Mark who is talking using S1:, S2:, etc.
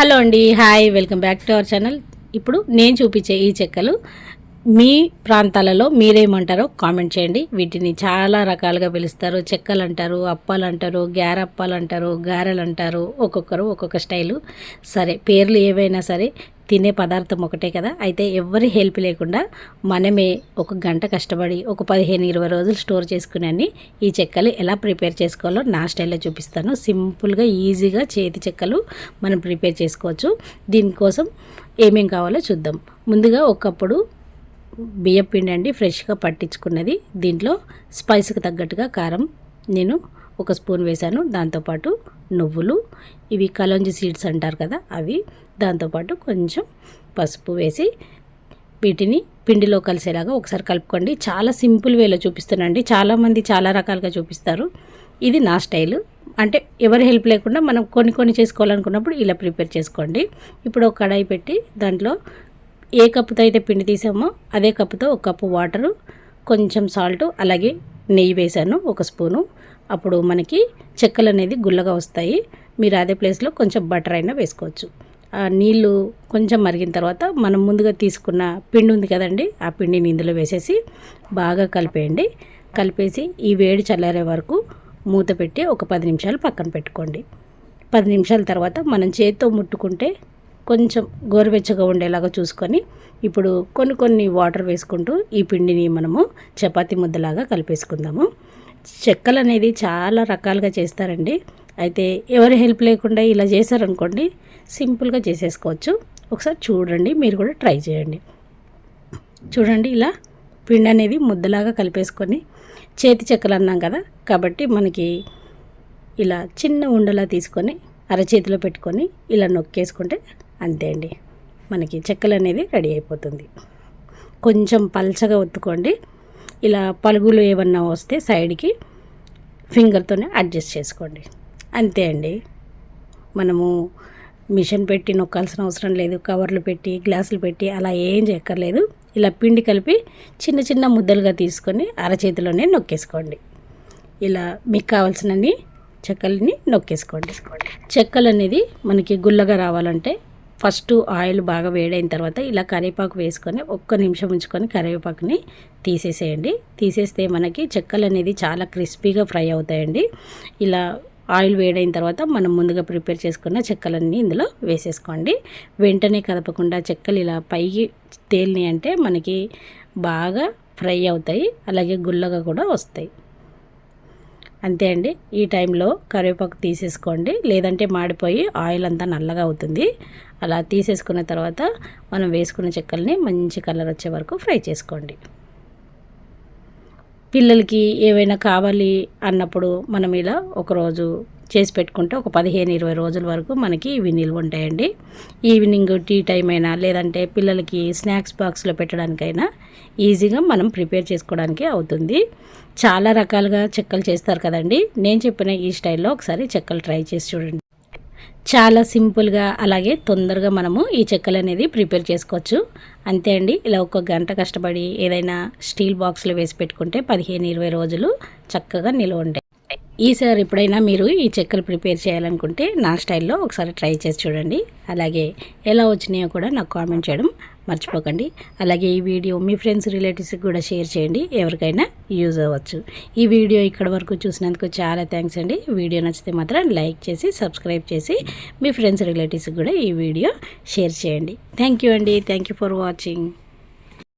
S1: Hello అండి hi welcome back to our channel. ఇప్పుడు నేను చూపించే ఈ చెక్కలు మీ ప్రాంతాలలో మీరేమంటారో కామెంట్ చేయండి. వీటిని చాలా రకాలుగా పిలుస్తారు. చెక్కలు అంటారు అప్పాలు అంటారు గ్యారప్పాలు అంటారు గారెలు అంటారు ఒక్కొక్కరు ఒక్కొక్క స్టైలు. సరే పేర్లు ఏవైనా సరే తినే పదార్థం ఒకటే కదా. అయితే ఎవరి హెల్ప్ లేకుండా మనమే ఒక గంట కష్టపడి ఒక పదిహేను ఇరవై రోజులు స్టోర్ చేసుకుని ఈ చెక్కలు ఎలా ప్రిపేర్ చేసుకోవాలో నా స్టైల్లో చూపిస్తాను. సింపుల్గా ఈజీగా చేతి చెక్కలు మనం ప్రిపేర్ చేసుకోవచ్చు. దీనికోసం ఏమేం కావాలో చూద్దాం. ముందుగా ఒకప్పుడు బియ్యం పిండి అండి ఫ్రెష్గా పట్టించుకున్నది. దీంట్లో స్పైస్కి తగ్గట్టుగా కారం నేను ఒక స్పూన్ వేశాను దాంతోపాటు నువ్వులు. ఇవి కలంజి సీడ్స్ అంటారు కదా అవి. దాంతోపాటు కొంచెం పసుపు వేసి వీటిని పిండిలో కలిసేలాగా ఒకసారి కలుపుకోండి. చాలా సింపుల్ వేలో చూపిస్తున్నాండి చాలామంది చాలా రకాలుగా చూపిస్తారు. ఇది నా స్టైల్. అంటే ఎవరి హెల్ప్ లేకుండా మనం కొన్ని కొన్ని చేసుకోవాలనుకున్నప్పుడు ఇలా ప్రిపేర్ చేసుకోండి. ఇప్పుడు ఒక కడాయి పెట్టి దాంట్లో ఏ కప్పుతో అయితే పిండి తీసామో అదే కప్పుతో ఒక కప్పు వాటరు కొంచెం సాల్ట్ అలాగే నెయ్యి వేసాను ఒక స్పూను. అప్పుడు మనకి చెక్కలు అనేది గుల్లగా వస్తాయి. మీరు అదే ప్లేస్లో కొంచెం బటర్ అయినా వేసుకోవచ్చు. ఆ నీళ్ళు కొంచెం మరిగిన తర్వాత మనం ముందుగా తీసుకున్న పిండి ఉంది కదండి ఆ పిండిని ఇందులో వేసేసి బాగా కలిపేయండి. కలిపేసి ఈ వేడి చల్లారే వరకు మూత పెట్టి ఒక పది నిమిషాలు పక్కన పెట్టుకోండి. పది నిమిషాల తర్వాత మనం చేతితో ముట్టుకుంటే కొంచెం గోరువెచ్చగా ఉండేలాగా చూసుకొని ఇప్పుడు కొన్ని కొన్ని వాటర్ వేసుకుంటూ ఈ పిండిని మనము చపాతి ముద్దలాగా కలిపేసుకుందాము. చెక్కలు అనేది చాలా రకాలుగా చేస్తారండి. అయితే ఎవరి హెల్ప్ లేకుండా ఇలా చేశారనుకోండి సింపుల్గా చేసేసుకోవచ్చు. ఒకసారి చూడండి మీరు కూడా ట్రై చేయండి. చూడండి ఇలా పిండి అనేది ముద్దలాగా కలిపేసుకొని చేతి చెక్కలు అన్నాం కదా కాబట్టి మనకి ఇలా చిన్న ఉండలా తీసుకొని అరచేతిలో పెట్టుకొని ఇలా నొక్కేసుకుంటే అంతే అండి. మనకి చెక్కలు అనేది రెడీ అయిపోతుంది. కొంచెం పల్చగా ఒత్తుకోండి. ఇలా పలుగులు ఏమన్నా వస్తే సైడ్కి ఫింగర్తోనే అడ్జస్ట్ చేసుకోండి. అంతే అండి. మనము మిషన్ పెట్టి నొక్కాల్సిన అవసరం లేదు. కవర్లు పెట్టి గ్లాసులు పెట్టి అలా ఏం చెక్కర్లేదు ఇలా పిండి కలిపి చిన్న చిన్న ముద్దలుగా తీసుకొని అరచేతిలోనే నొక్కేసుకోండి. ఇలా మీకు కావాల్సినన్ని చెక్కలని నొక్కేసుకోండి. చెక్కలు అనేది మనకి గుల్లగా రావాలంటే ఫస్ట్ ఆయిల్ బాగా వేడైన తర్వాత ఇలా కరివేపాకు వేసుకొని ఒక్క నిమిషం ఉంచుకొని కరివేపాకుని తీసేసేయండి. తీసేస్తే మనకి చెక్కలు అనేది చాలా క్రిస్పీగా ఫ్రై అవుతాయండి. ఇలా ఆయిల్ వేడైన తర్వాత మనం ముందుగా ప్రిపేర్ చేసుకున్న చెక్కలన్నీ ఇందులో వేసేసుకోండి. వెంటనే కదపకుండా చెక్కలు ఇలా పైకి తేలినాయి అంటే మనకి బాగా ఫ్రై అవుతాయి. అలాగే గుల్లగా కూడా వస్తాయి. అంతే అండి. ఈ టైంలో కరివేపాకు తీసేసుకోండి. లేదంటే మాడిపోయి ఆయిల్ అంతా నల్లగా అవుతుంది. అలా తీసేసుకున్న తర్వాత మనం వేసుకున్న చెక్కల్ని మంచి కలర్ వచ్చే వరకు ఫ్రై చేసుకోండి. పిల్లలకి ఏవైనా కావాలి అన్నప్పుడు మనం ఇలా ఒకరోజు చేసి పెట్టుకుంటే ఒక పదిహేను ఇరవై రోజుల వరకు మనకి ఇవి నిల్వ ఉంటాయండి. ఈవినింగ్ టీ టైం అయినా లేదంటే పిల్లలకి స్నాక్స్ బాక్స్లో పెట్టడానికైనా ఈజీగా మనం ప్రిపేర్ చేసుకోవడానికి అవుతుంది. చాలా రకాలుగా చెక్కలు చేస్తారు కదండి. నేను చెప్పిన ఈ స్టైల్లో ఒకసారి చెక్కలు ట్రై చేసి చూడండి. చాలా సింపుల్గా అలాగే తొందరగా మనము ఈ చెక్కలు అనేది ప్రిపేర్ చేసుకోవచ్చు. అంతే అండి ఇలా ఒక గంట కష్టపడి ఏదైనా స్టీల్ బాక్స్లో వేసి పెట్టుకుంటే పదిహేను ఇరవై రోజులు చక్కగా నిల్వ ఉంటాయి. ఈసారి ఎప్పుడైనా మీరు ఈ చెక్కలు ప్రిపేర్ చేయాలనుకుంటే నా స్టైల్లో ఒకసారి ట్రై చేసి చూడండి. అలాగే ఎలా వచ్చినాయో కూడా నాకు కామెంట్ చేయడం మర్చిపోకండి. అలాగే ఈ వీడియో మీ ఫ్రెండ్స్ రిలేటివ్స్కి కూడా షేర్ చేయండి. ఎవరికైనా యూజ్ అవ్వచ్చు. ఈ వీడియో ఇక్కడ వరకు చూసినందుకు చాలా థ్యాంక్స్ అండి. వీడియో నచ్చితే మాత్రం లైక్ చేసి సబ్స్క్రైబ్ చేసి మీ ఫ్రెండ్స్ రిలేటివ్స్కి కూడా ఈ వీడియో షేర్ చేయండి. థ్యాంక్ యూ అండి. Thank you for watching.